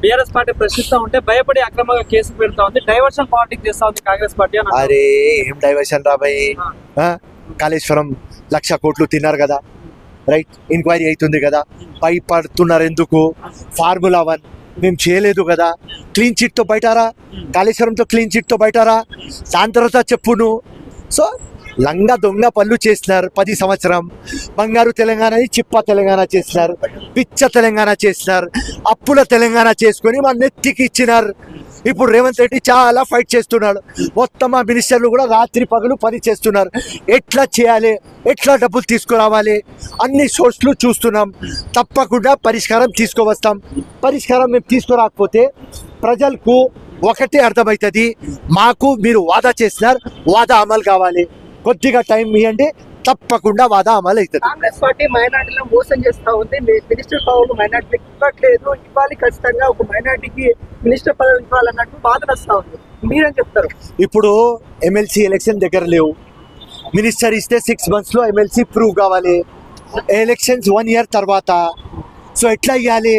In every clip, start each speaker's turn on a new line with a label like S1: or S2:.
S1: BRS party ప్రశ్నిస్తా ఉంటే భయపడి అక్రమంగా కేసు పెడతా ఉంది డైవర్షన్ పాలిటిక్స్ చేస్తా ఉంది కాంగ్రెస్ పార్టీ అని.
S2: అరే ఏం డైవర్షన్ రా భయ్? ఆ? కాళేశ్వరం లక్ష కోట్లు తిన్నారు కదా? రైట్ ఎంక్వైరీ అవుతుంది కదా? భయపడుతున్నారు ఎందుకు? ఫార్ములా వన్ మేము చేయలేదు కదా? క్లీన్ చిట్తో బయటారా? కాళేశ్వరంతో క్లీన్ చిట్తో బయటారా? దాని తర్వాత చెప్పు నువ్వు. సో లంగా దొంగ పనులు చేసినారు పది సంవత్సరం. బంగారు తెలంగాణని చిప్ప తెలంగాణ చేసినారు. పిచ్చ తెలంగాణ చేసినారు. అప్పుల తెలంగాణ చేసుకొని మా నెత్తికి ఇచ్చినారు. ఇప్పుడు రేవంత్ రెడ్డి చాలా ఫైట్ చేస్తున్నాడు. మొత్తం ఆ మినిస్టర్లు కూడా రాత్రి పగలు పని చేస్తున్నారు. ఎట్లా చేయాలి? ఎట్లా డబ్బులు తీసుకురావాలి? అన్ని సోర్స్లు చూస్తున్నాం. తప్పకుండా పరిష్కారం తీసుకువస్తాం. పరిష్కారం మేము తీసుకురాకపోతే ప్రజలకు ఒకటే అర్థమవుతుంది. మాకు మీరు వాదా చేసినారు. వాదా అమలు కావాలి. కొద్దిగా టైం ఇవ్వండి తప్పకుండా వాదా అమలు అవుతుంది.
S3: కాంగ్రెస్ పార్టీ మైనార్టీలను మోసం చేస్తా ఉంది. మినిస్టర్ పదవులు మైనార్టీలకు ఇవ్వట్లేదు. ఇవ్వాలి ఖచ్చితంగా ఒక మైనార్టీకి మినిస్టర్ పదవి ఇవ్వాలన్నట్టు బాధ వస్తా ఉంది. మీరేం చెప్తారు?
S2: ఇప్పుడు ఎమ్మెల్సీ ఎలక్షన్ దగ్గర లేవు. మినిస్టర్ ఇస్తే సిక్స్ మంత్స్లో ఎమ్మెల్సీ ప్రూవ్ కావాలి. ఎలక్షన్స్ వన్ ఇయర్ తర్వాత. సో ఎట్లా ఇవ్వాలి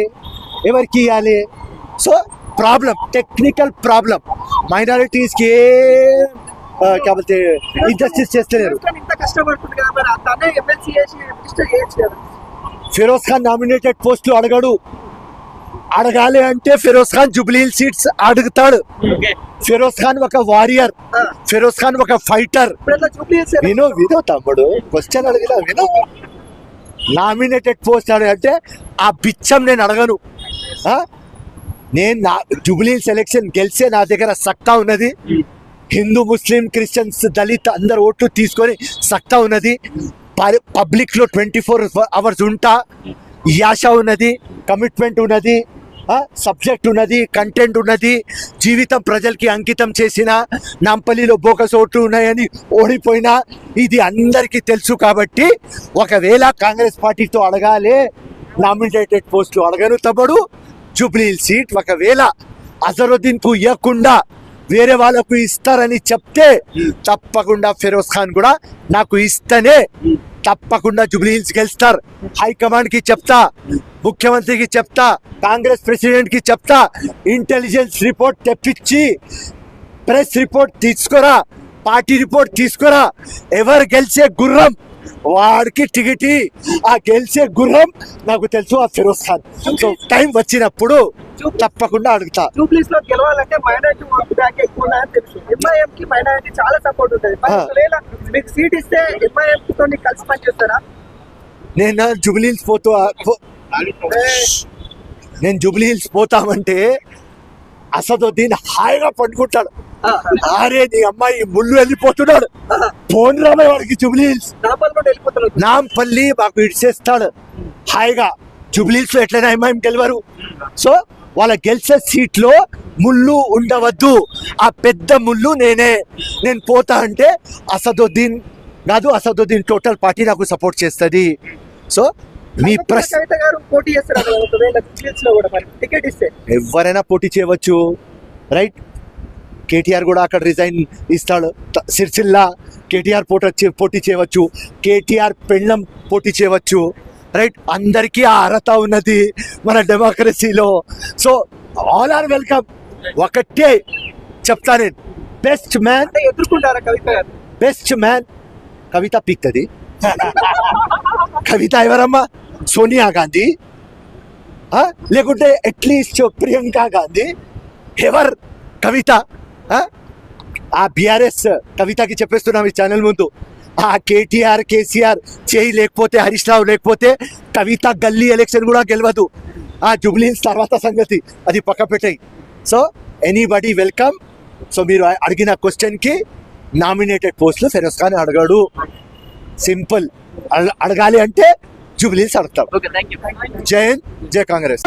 S2: ఎవరికి ఇవ్వాలి సో ప్రాబ్లం టెక్నికల్ ప్రాబ్లం మైనారిటీస్కి ఏ కాబట్టి ఇంజస్టిస్ చేస్తలేరు. ఫిరోజ్ ఖాన్ నామినేటెడ్ పోస్టులు అడగడు. అడగాలి అంటే ఫిరోజ్ ఖాన్ జుబ్లీ సీట్స్ అడుగుతాడు. ఫిరోజ్ ఖాన్ ఒక వారియర్ ఫిరోజ్ ఖాన్ ఒక ఫైటర్ విను విను తమ్ముడు క్వశ్చన్ అడిగినా విను. నామినేటెడ్ పోస్ట్ అంటే ఆ బిచ్చం నేను అడగను? నేను నా జుబ్లీ సెలెక్షన్ గెలిచే నా దగ్గర సక్తా ఉన్నది. హిందూ ముస్లిం క్రిస్టియన్స్ దళిత్ అందరు ఓట్లు తీసుకొని సక్తా ఉన్నది. పబ్లిక్లో ట్వంటీ ఫోర్ అవర్స్ ఉంటా. యాష ఉన్నది కమిట్మెంట్ ఉన్నది సబ్జెక్ట్ ఉన్నది కంటెంట్ ఉన్నది. జీవితం ప్రజలకి అంకితం చేసిన నాంపల్లిలో బోకస్ ఓట్లు ఉన్నాయని ఓడిపోయినా ఇది అందరికీ తెలుసు కాబట్టి ఒకవేళ కాంగ్రెస్ పార్టీతో అడగాలి నామినేటెడ్ పోస్టులు అడగను తప్పుడు జూబ్లీ సీట్ ఒకవేళ అజరుద్దీన్కు ఇవ్వకుండా వేరే వాళ్ళకు ఇస్తారని చెప్తే తప్పకుండా ఫిరోజ్ ఖాన్ కూడా నాకు ఇస్తేనే తప్పకుండా జూబ్లీ హిల్స్ గెలుస్తారు. హైకమాండ్కి చెప్తా ముఖ్యమంత్రికి చెప్తా కాంగ్రెస్ ప్రెసిడెంట్కి చెప్తా ఇంటెలిజెన్స్ రిపోర్ట్ తెప్పించి ప్రెస్ రిపోర్ట్ తీసుకురా పార్టీ రిపోర్ట్ తీసుకురా ఎవరు గెలిచే గుర్రం వాడికి టికెట్. ఆ గెలిచే గుర్రం నాకు తెలుసు ఆ ఫిరోజ్ ఖాన్ సో టైం వచ్చినప్పుడు తప్పకుండా అడుగుతా.
S3: జూబ్లీస్లో గెలవాలంటే మైనారిటీ ఓటు బ్యాంక్ ఎక్కువ ఉన్నాయని తెలుసు. ఎంఐఎం కి మైనారిటీ చాలా సపోర్ట్ ఉంటుంది. ఒకవేళ మీకు సీట్ ఇస్తే ఎంఐఎం తో కలిసి పనిచేస్తారా?
S2: నేను జూబ్లీ హిల్స్ పోతూ నేను జూబ్లీ హిల్స్ పోతామంటే అసదుద్దీన్ హాయిగా పండుకుంటాడు. అరే నీ అమ్మాయి ముళ్ళు వెళ్ళిపోతున్నాడు. ఫోన్ రామే వాడికి జూబ్లీ హిల్స్
S3: నాపల్ నుండి వెళ్ళిపోతున్నారు
S2: నాంపల్లి మాకు ఇడిచేస్తాడు హాయిగా జూబ్లీస్లో ఎట్లయినా ఎంఐఎం గెలవరు. సో వాళ్ళ గెలిచే సీట్లో ముళ్ళు ఉండవద్దు. ఆ పెద్ద ముళ్ళు నేనే. నేను పోతా అంటే అసదుద్దీన్ కాదు అసదుద్దీన్ టోటల్ పార్టీ నాకు సపోర్ట్ చేస్తుంది. సో మీ ప్రశ్న ఎవరైనా పోటీ చేయవచ్చు. రైట్? కేటీఆర్ కూడా అక్కడ రిజైన్ ఇస్తాడు. సిరిసిల్ల కేటీఆర్ పోటీ పోటీ చేయవచ్చు. కేటీఆర్ పెళ్ళం పోటీ చేయవచ్చు. రైట్? అందరికీ ఆ అర్హత ఉన్నది మన డెమోక్రసీలో. సో ఆల్ ఆర్ వెల్కమ్ ఒకటే చెప్తా నేను. బెస్ట్ మ్యాన్
S3: ఎదుర్కొంటారా కవిత?
S2: బెస్ట్ మ్యాన్ కవిత పీక్తుంది. కవిత ఎవరమ్మా? సోనియా గాంధీ? లేకుంటే అట్లీస్ట్ ప్రియాంక గాంధీ. ఎవర్? కవిత. ఆ? బీఆర్ఎస్ కవితకి చెప్పేస్తున్నాం ఈ ఛానల్ ముందు. ఆ కేటీఆర్ కేసీఆర్ చేయి లేకపోతే హరీష్ రావు లేకపోతే కవిత గల్లీ ఎలక్షన్ కూడా గెలవదు. ఆ జుబ్లీన్స్ తర్వాత సంగతి. అది పక్క పెట్టాయి. సో ఎనీబడి వెల్కమ్ సో మీరు అడిగిన క్వశ్చన్కి నామినేటెడ్ పోస్టులు ఫిరోజ్ ఖాన్ అడగాడు. సింపుల్. అడగాలి అంటే జూబ్లీస్ అడుగుతాడు జై హింద్ జై కాంగ్రెస్.